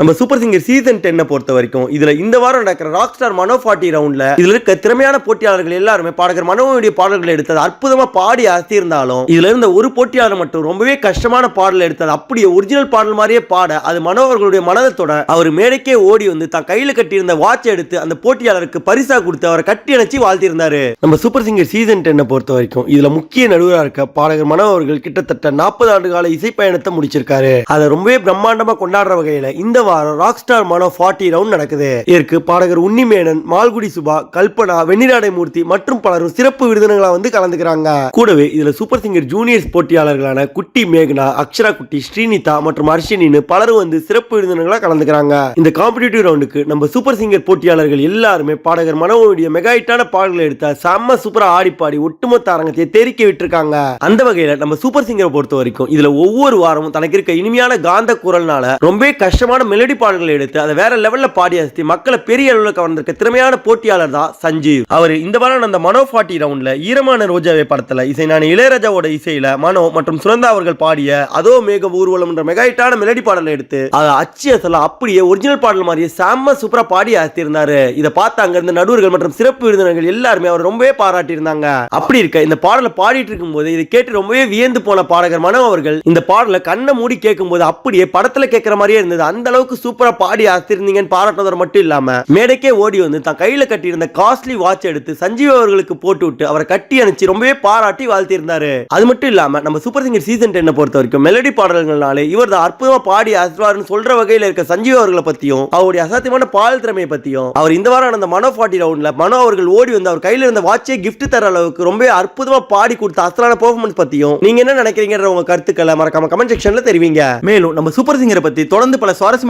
நம்ம super singer season டென்னை பொறுத்த வரைக்கும் இதுல இந்த வாரம் நடக்கிற ராக் ஸ்டார் மனோ ஃபார்ட்டி ரவுண்ட்ல இதுல இருக்க திறமையான போட்டியாளர்கள் எல்லாருமே பாடகர் மனோவுடைய பாடல்களை எடுத்தது அற்புதமா பாடி அசத்தியிருந்தாலும் இதுல இருந்த ஒரு போட்டியாளர் மட்டும் ரொம்பவே கஷ்டமான பாடல் எடுத்தது அப்படியே ஒரிஜினல் பாடல் மாதிரியே பாட அது மனோ அவர்களுடைய மனதத்தோட அவர் மேடைக்கே ஓடி வந்து தான் கையில கட்டியிருந்த வாட்ச் எடுத்து அந்த போட்டியாளருக்கு பரிசா கொடுத்து அவரை கட்டி அணைச்சி வாழ்த்திருந்தாரு நம்ம சூப்பர் சிங்கர் சீசன் டென்னை பொறுத்த வரைக்கும் இதுல முக்கிய நடுவராக இருக்க பாடகர் மனோ அவர்கள் கிட்டத்தட்ட நாற்பது ஆண்டு கால இசை பயணத்தை முடிச்சிருக்காரு. அதை ரொம்பவே பிரம்மாண்டமா கொண்டாடுற வகையில இந்த வாரம் rock star Mano forty round நடக்குது. இதற்கு பாடகர் உன்னிமேனன் மால்குடி சுபா கல்பனா வெண்ணிராடை மூர்த்தி மற்றும் பலரும் சிறப்பு விருந்தினர்களா வந்து கலந்துக்கிறாங்க. கூடவே இதுல சூப்பர் சிங்கர் ஜூனியர்ஸ் போட்டியாளர்களான குட்டி மேகனா அக்ஷரா குட்டி ஸ்ரீனிதா மற்றும் அர்ஷினின்னு பலரும் வந்து சிறப்பு விருந்தினர்களா கலந்துக்கிறாங்க. இந்த காம்படிட்டிவ் ரவுண்டுக்கு நம்ம சூப்பர் சிங்கர் போட்டியாளர்கள் எல்லாருமே பாடகர் மனோவுடைய மெகா ஹிட்டான பாடல்களை எடுத்த செம்ம சூப்பரா ஆடி பாடி ஒட்டுமொத்த அரங்கத்தை தெரிக்க விட்டுருக்காங்க. அந்த வகையில நம்ம சூப்பர் சிங்கரை பொறுத்த வரைக்கும் இதுல ஒவ்வொரு வாரமும் தனக்கு இருக்க இனிமையான காந்த குரல்னால ரொம்பவே கஷ்டமான மெலடி பாடல்களை எடுத்து அதை வேற லெவல்ல பாடி அசத்தி மக்களை பெரிய அளவில் கவர்ந்திருக்க திறமையான போட்டியாளர் தான் சஞ்சீவ். அவர் இந்த வாரம் அந்த மனோ ஃபார்ட்டி ரவுண்ட்ல ஈரமான ரோஜாவை படத்துல இசை நான் இளையராஜாவோட இசையில மனோ மற்றும் சுரந்தா அவர்கள் பாடிய அதோ மேக ஊர்வலம் என்ற மெகாயிட்டான மெலடி பாடலை எடுத்து அதை அச்சு அப்படியே ஒரிஜினல் பாடல் மாதிரியே செம்ம சூப்பரா பாடி அசத்திருந்தாரு இதை பார்த்து அங்கேருந்து நடுவர்கள் மற்றும் சிறப்பு விருந்தினர்கள் எல்லாருமே அவர் ரொம்பவே பாராட்டி இருந்தாங்க அப்படி இருக்க இந்த பாடலை பாடிட்டு இருக்கும்போது இதை கேட்டு ரொம்பவே வியந்து போன பாடகர் மனோ அவர்கள் இந்த பாடலை கண்ணை மூடி கேட்கும்போது அப்படியே படத்துல கேட்குற மாதிரியே இருந்தது. அந்த அளவு அளவுக்கு சூப்பரா பாடி அசத்திருந்தீங்கன்னு பாராட்டினதோட மட்டும் இல்லாம மேடைக்கே ஓடி வந்து தான் கையில கட்டியிருந்த காஸ்ட்லி வாட்ச் எடுத்து சஞ்சீவ் அவர்களுக்கு போட்டு விட்டு அவரை கட்டி அணைச்சு ரொம்பவே பாராட்டி வாழ்த்திருந்தாரு அது மட்டும் இல்லாம நம்ம சூப்பர் சிங்கர் சீசன் டென்னை பொறுத்த வரைக்கும் மெலடி பாடல்கள்னாலே இவர் தான் அற்புதமா பாடி அசத்துவாருன்னு சொல்ற வகையில இருக்க சஞ்சீவ் அவர்களை பத்தியும் அவருடைய அசாத்தியமான பால் திறமையை பத்தியும் அவர் இந்த வாரம் நடந்த மனோ ஃபார்ட்டி ரவுண்ட்ல மனோ அவர்கள் ஓடி வந்து அவர் கையில இருந்த வாட்சே கிஃப்ட் தர அளவுக்கு ரொம்ப அற்புதமா பாடி கொடுத்த அசலான பெர்ஃபார்மன்ஸ் பத்தியும் நீங்க என்ன நினைக்கிறீங்கன்ற உங்க கருத்துக்களை மறக்காம கமெண்ட் செக்ஷன்ல தெரிவிங்க. மேலும் நம்ம சூப்பர் சிங்கரை பத்தி தொடர்ந்து பல சுவாரஸ்யமான